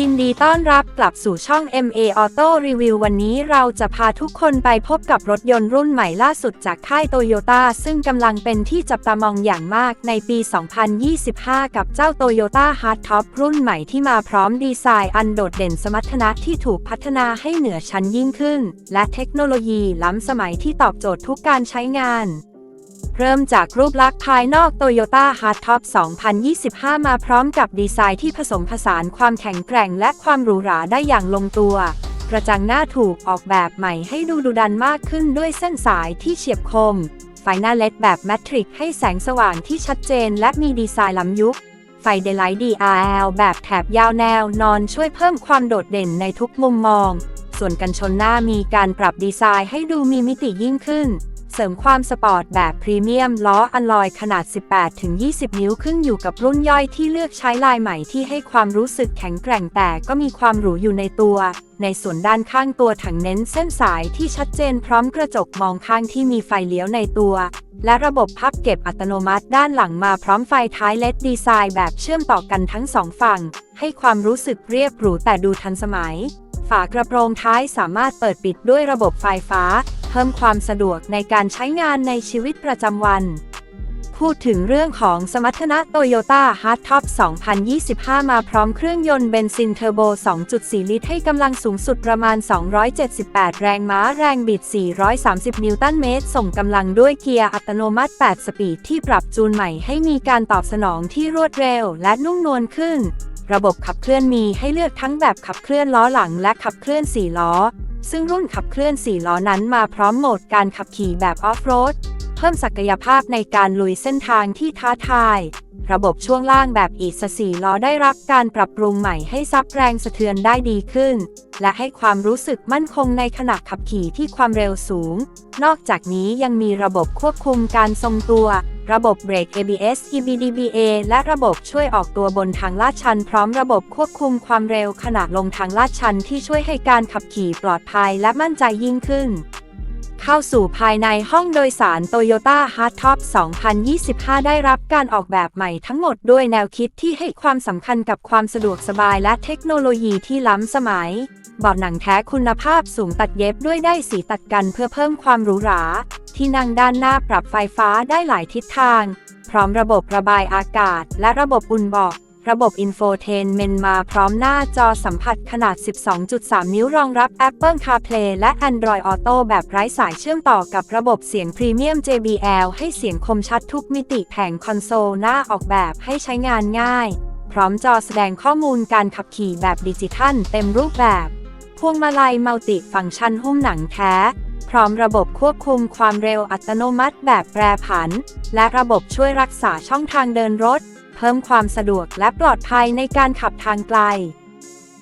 ยินดีต้อนรับกลับสู่ช่อง MA Auto Review วันนี้เราจะพาทุกคนไปพบกับรถยนต์รุ่นใหม่ล่าสุดจากค่ายโตโยต้าซึ่งกำลังเป็นที่จับตามองอย่างมากในปี 2025 กับเจ้า Toyota Hardtop รุ่นใหม่ที่มาพร้อมดีไซน์อันโดดเด่นสมรรถนะที่ถูกพัฒนาให้เหนือชั้นยิ่งขึ้น และเทคโนโลยีล้ำสมัยที่ตอบโจทย์ทุกการใช้งาน เริ่มจากรูปลักษณ์ภายนอก Toyota Hardtop 2025 มาพร้อมกับดีไซน์ที่ผสมผสานความแข็งแกร่งและความหรูหราได้อย่างลงตัว กระจังหน้าถูกออกแบบใหม่ให้ดูดุดันมากขึ้นด้วยเส้นสายที่เฉียบคม ไฟหน้าเลดแบบแมทริกให้แสงสว่างที่ชัดเจนและมีดีไซน์ล้ำยุค ไฟเดลไลท์ DRL แบบแถบยาวแนวนอนช่วยเพิ่มความโดดเด่นในทุกมุมมอง ส่วนกันชนหน้ามีการปรับดีไซน์ให้ดูมีมิติยิ่งขึ้น เสริมความสปอร์ตแบบพรีเมียมล้ออัลลอยขนาด 18-20 นิ้วขึ้นอยู่กับรุ่นย่อยที่เลือกใช้ลายใหม่ที่ให้ความรู้สึกแข็งแกร่งแต่ก็มีความหรูอยู่ในตัว ในส่วนด้านข้างตัวถังเน้นเส้นสายที่ชัดเจนพร้อมกระจกมองข้างที่มีไฟเลี้ยวในตัว และระบบพับเก็บอัตโนมัติด้านหลังมาพร้อมไฟท้ายเลดดีไซน์แบบเชื่อมต่อกันทั้งสองฝั่ง ให้ความรู้สึกเรียบหรูแต่ดูทันสมัย ฝากระโปรงท้ายสามารถเปิดปิดด้วยระบบไฟฟ้า เพิ่มความสะดวกในการใช้งานในชีวิตประจำวัน พูดถึงเรื่องของสมรรถนะ Toyota Hardtop 2025 มาพร้อมเครื่องยนต์เบนซินเทอร์โบ 2.4 ลิตร ให้กำลังสูงสุดประมาณ 278 แรงม้าแรงบิด 430 นิวตันเมตร ส่งกำลังด้วยเกียร์อัตโนมัติ 8 สปีดที่ปรับจูนใหม่ให้มีการตอบสนองที่รวดเร็วและนุ่มนวลขึ้นระบบขับเคลื่อนมีให้เลือกทั้งแบบขับเคลื่อนล้อหลังและขับเคลื่อน 4 ล้อ ซึ่งรุ่นขับเคลื่อน 4 ล้อนั้นมาพร้อมโหมดการขับขี่แบบออฟโรด เพิ่มศักยภาพในการลุยเส้นทางที่ท้าทาย ระบบช่วงล่างแบบอีสสี่ล้อได้รับการปรับปรุงใหม่ให้ซับแรงสะเทือนได้ดีขึ้น และให้ความรู้สึกมั่นคงในขณะขับขี่ที่ความเร็วสูง นอกจากนี้ยังมีระบบควบคุมการทรงตัว ระบบเบรก ABS EBDBA และระบบช่วยออกตัวบนทางลาดชัน พร้อมระบบควบคุมความเร็วขณะลงทางลาดชันที่ช่วยให้การขับขี่ปลอดภัยและมั่นใจยิ่งขึ้น เข้าสู่ภายในห้องโดยสาร Toyota Hardtop 2025 ได้รับการออกแบบใหม่ทั้งหมดด้วยแนวคิดที่ให้ความสำคัญกับความสะดวกสบายและเทคโนโลยีที่ล้ำสมัยเบาะหนังแท้คุณภาพสูงตัดเย็บด้วยได้สีตัดกันเพื่อเพิ่มความหรูหรา ที่นั่งด้านหน้าปรับไฟฟ้าได้หลายทิศทาง พร้อมระบบระบายอากาศและระบบอุ่นเบาะ ระบบอินโฟเทนเมนมาพร้อมหน้าจอสัมผัสขนาด 12.3 นิ้วรองรับ Apple CarPlay และ Android Auto แบบไร้สายเชื่อมต่อกับระบบเสียงพรีเมียม JBL ให้เสียงคมชัดทุกมิติแผงคอนโซลหน้าออกแบบให้ใช้งานง่าย พร้อมจอแสดงข้อมูลการขับขี่แบบดิจิทัลเต็มรูปแบบ พวงมาลัยมัลติฟังก์ชันหุ้มหนังแท้พร้อมระบบควบคุมความเร็วอัตโนมัติแบบแปรผัน และระบบช่วยรักษาช่องทางเดินรถ พิ่มความสะดวกและปลอดภัยในการขับทางไกล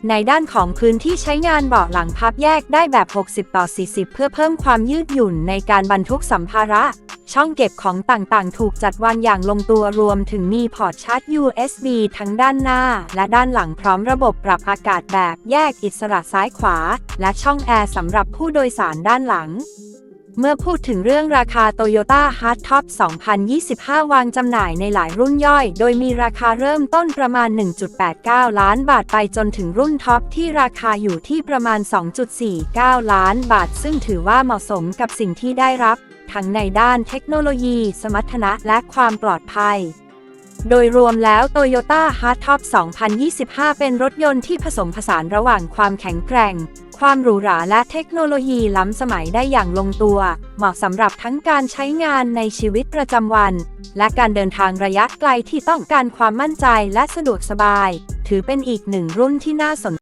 ในด้านของพื้นที่ใช้งานเบาะหลังพับแยกได้แบบ 60 ต่อ 40 เพื่อเพิ่มความยืดหยุ่นในการบรรทุกสัมภาระ ช่องเก็บของต่างๆ ถูกจัดวางอย่างลงตัวรวมถึงมีพอร์ตชาร์จ USB ทั้งด้านหน้า และด้านหลังพร้อมระบบปรับอากาศแบบแยกอิสระซ้ายขวา และช่องแอร์สำหรับผู้โดยสารด้านหลัง เมื่อพูดถึงเรื่องราคา Toyota Hardtop 2025 วางจำหน่ายในหลายรุ่นย่อย โดยมีราคาเริ่มต้นประมาณ 1.89 ล้านบาทไปจนถึงรุ่นท็อปที่ราคาอยู่ที่ประมาณ 2.49 ล้านบาท ซึ่งถือว่าเหมาะสมกับสิ่งที่ได้รับ ทั้งในด้านเทคโนโลยี สมรรถนะและความปลอดภัยโดยรวมแล้ว Toyota Hardtop 2025 เป็นรถยนต์ที่ผสมผสานระหว่างความแข็งแกร่ง ความหรูหราและเทคโนโลยีล้ำสมัยได้อย่างลงตัว เหมาะสำหรับทั้งการใช้งานในชีวิตประจำวัน และการเดินทางระยะไกลที่ต้องการความมั่นใจและสะดวกสบาย ถือเป็นอีกหนึ่งรุ่นที่น่าสน